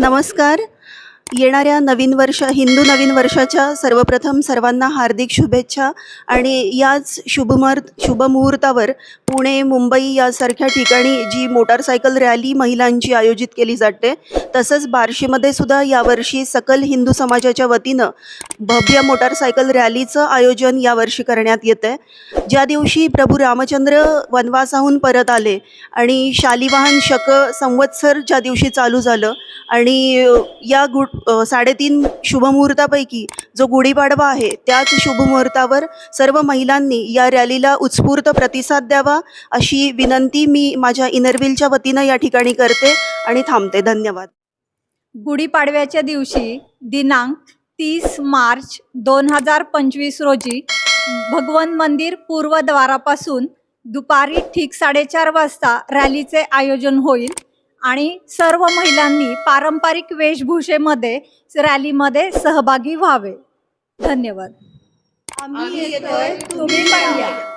नमस्कार. येणाऱ्या नवीन वर्ष हिंदू नवीन वर्षाच्या सर्वप्रथम सर्वांना हार्दिक शुभेच्छा आणि याच शुभमुहूर्त शुभमुहूर्तावर पुणे मुंबई यासारख्या ठिकाणी जी मोटारसायकल रॅली महिलांची आयोजित केली जाते तसंच बार्शीमध्ये सुद्धा यावर्षी सकल हिंदू समाजाच्या वतीनं भव्य मोटारसायकल रॅलीचं आयोजन यावर्षी करण्यात येतं आहे ज्या दिवशी प्रभू रामचंद्र वनवासाहून परत आले आणि शालिवाहन शक संवत्सर ज्या दिवशी चालू झालं आणि या गुड साडेतीन शुभमुहूर्तापैकी जो गुढीपाडवा आहे त्याच शुभमुहूर्तावर सर्व महिलांनी या रॅलीला उत्स्फूर्त प्रतिसाद द्यावा अशी विनंती मी माझ्या इनरविलच्या वतीनं या ठिकाणी करते आणि थांबते. धन्यवाद. गुढीपाडव्याच्या दिवशी दिनांक तीस मार्च दोन हजार पंचवीस रोजी भगवन मंदिर पूर्वद्वारापासून दुपारी ठीक साडेचार वाजता रॅलीचे आयोजन होईल. आणि सर्व महिलांनी पारंपरिक वेशभूषेमध्ये रॅलीमध्ये सहभागी व्हावे. धन्यवाद. आम्ही येतोय तुम्ही पण या.